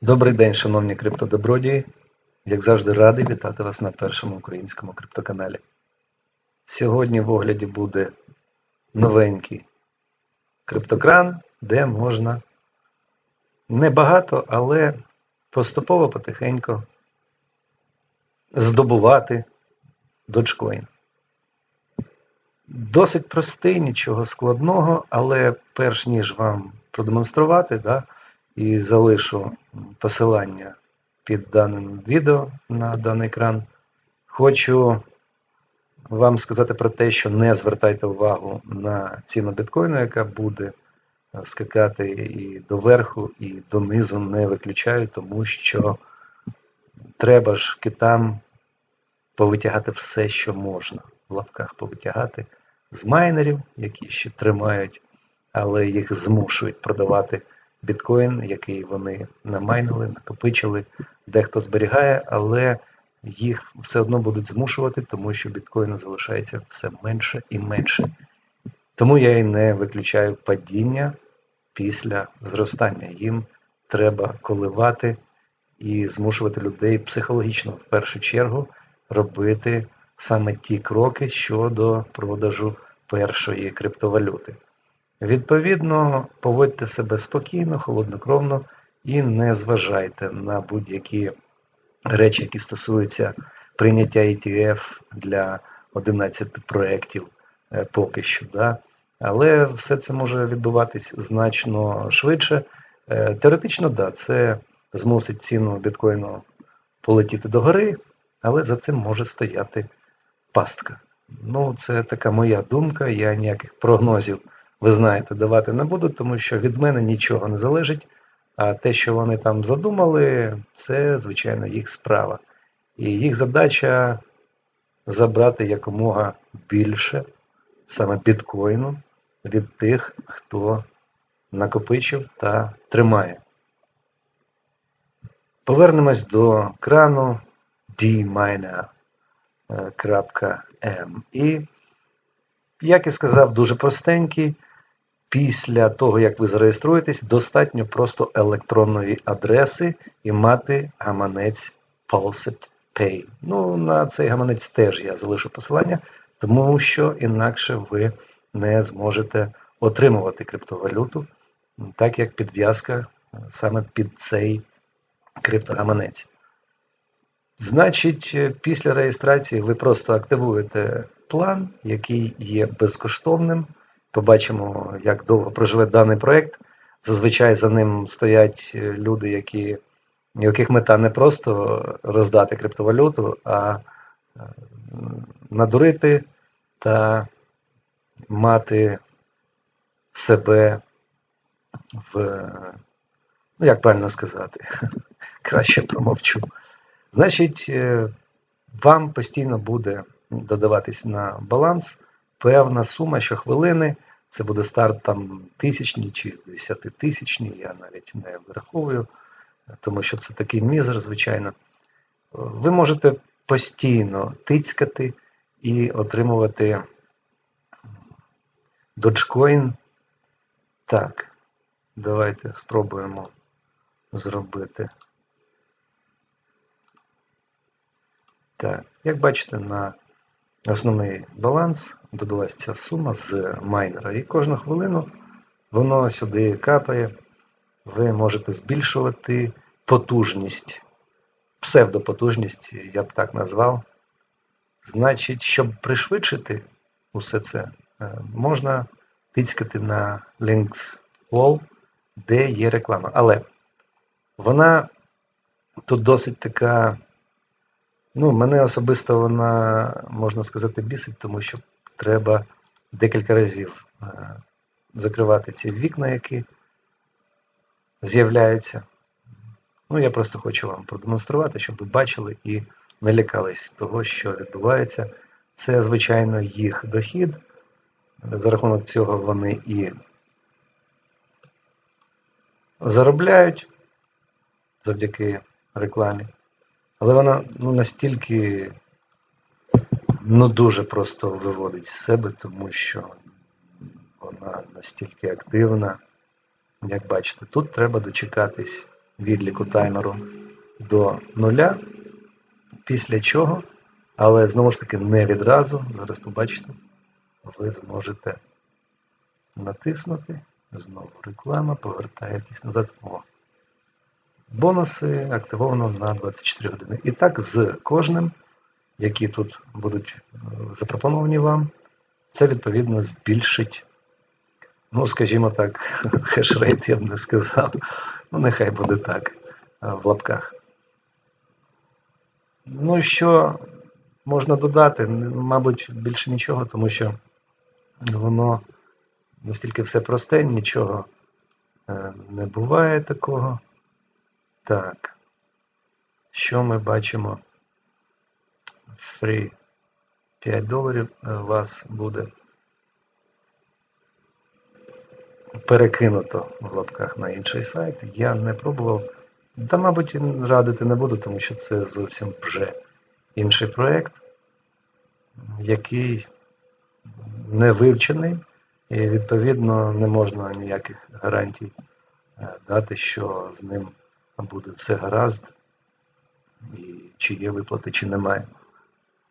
Добрий день, шановні криптодобродії. Як завжди, радий вітати вас на першому українському криптоканалі. Сьогодні в огляді буде новенький криптокран, де можна небагато, але поступово потихеньку здобувати Dogecoin. Досить простий, нічого складного, але перш ніж вам продемонструвати, да, і залишу посилання під даним відео на даний екран. Хочу вам сказати про те, що не звертайте увагу на ціну біткоїну, яка буде скакати і доверху, і донизу не виключаю, тому що треба ж китам повитягати все, що можна. В лапках повитягати з майнерів, які ще тримають, але їх змушують продавати біткоін, який вони намайнили, накопичили, дехто зберігає, але їх все одно будуть змушувати, тому що біткоїну залишається все менше і менше. Тому я і не виключаю падіння після зростання. Їм треба коливати і змушувати людей психологічно в першу чергу робити саме ті кроки щодо продажу першої криптовалюти. Відповідно, поводьте себе спокійно, холоднокровно і не зважайте на будь-які речі, які стосуються прийняття ETF для 11 проєктів е, поки що. Да? Але все це може відбуватись значно швидше. Е, Теоретично, да, це змусить ціну біткоїну полетіти догори, але за цим може стояти пастка. Ну, це така моя думка. Я ніяких прогнозів, ви знаєте, давати не буду, тому що від мене нічого не залежить. А те, що вони там задумали, це, звичайно, їх справа. І їх задача забрати якомога більше саме біткоїну від тих, хто накопичив та тримає. Повернемось до крану dminer.m. І, як і сказав, дуже простенький. Після того, як ви зареєструєтесь, достатньо просто електронної адреси і мати гаманець Pulset Pay. Ну, на цей гаманець теж я залишу посилання, тому що інакше ви не зможете отримувати криптовалюту, так як підв'язка саме під цей криптогаманець. Значить, після реєстрації ви просто активуєте план, який є безкоштовним. Побачимо, як довго проживе даний проєкт. Зазвичай за ним стоять люди, які, яких мета не просто роздати криптовалюту, а надурити та мати себе в, ну як правильно сказати, краще промовчу. Значить, вам постійно буде додаватись на баланс певна сума щохвилини. Це буде старт там тисячні чи десятитисячні, я навіть не враховую, тому що це такий мізер, звичайно. Ви можете постійно тицькати і отримувати Dogecoin. Так, давайте спробуємо зробити. Так, як бачите, на основний баланс додалась ця сума з майнера. І кожну хвилину воно сюди капає. Ви можете збільшувати потужність, псевдопотужність, я б так назвав. Значить, щоб пришвидшити усе це, можна тицькати на Links Wall, де є реклама. Але вона тут досить така. Ну, мене особисто вона, можна сказати, бісить, тому що треба декілька разів закривати ці вікна, які з'являються. Ну, я просто хочу вам продемонструвати, щоб ви бачили і не лякались того, що відбувається. Це, звичайно, їх дохід. За рахунок цього вони і заробляють завдяки рекламі. Але вона ну, настільки ну, дуже просто виводить з себе, тому що вона настільки активна. Як бачите, тут треба дочекатись відліку таймеру до нуля, після чого, але знову ж таки не відразу, зараз побачите, ви зможете натиснути, знову реклама, повертаєтесь назад. О. Бонуси активовано на 24 години. І так з кожним, які тут будуть е, запропоновані вам, це відповідно збільшить, ну, скажімо так, хешрейт я б не сказав. Ну, нехай буде так, е, в лапках. Ну, що можна додати? Мабуть, більше нічого, тому що воно настільки все просте, нічого е, не буває такого. Так. Що ми бачимо? Free 5 доларів е, вас буде перекинуто в лапках на інший сайт. Я не пробував. Та, мабуть, радити не буду, тому що це зовсім вже інший проєкт, який не вивчений, і відповідно не можна ніяких гарантій е, дати, що з ним буде все гаразд, і чи є виплати, чи немає.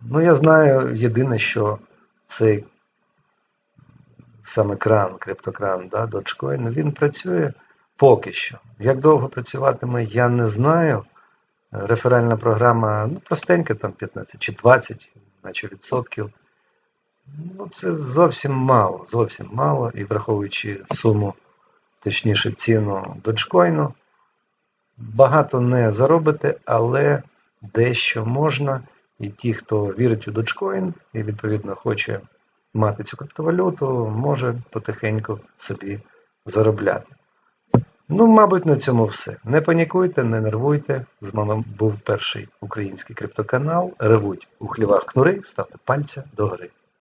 Ну, я знаю єдине, що цей саме кран, криптокран, да, Dogecoin, він працює поки що. Як довго працюватиме, я не знаю. Реферальна програма ну, простенька, там 15 чи 20, наче відсотків. Ну, це зовсім мало, зовсім мало. І враховуючи суму, точніше ціну доджкоїну, багато не заробите, але дещо можна. І ті, хто вірить у доджкоін і відповідно хоче мати цю криптовалюту, може потихеньку собі заробляти. Ну, мабуть, на цьому все. Не панікуйте, не нервуйте. З вами був перший український криптоканал. Ревуть у хлівах кнури, ставте пальця догори.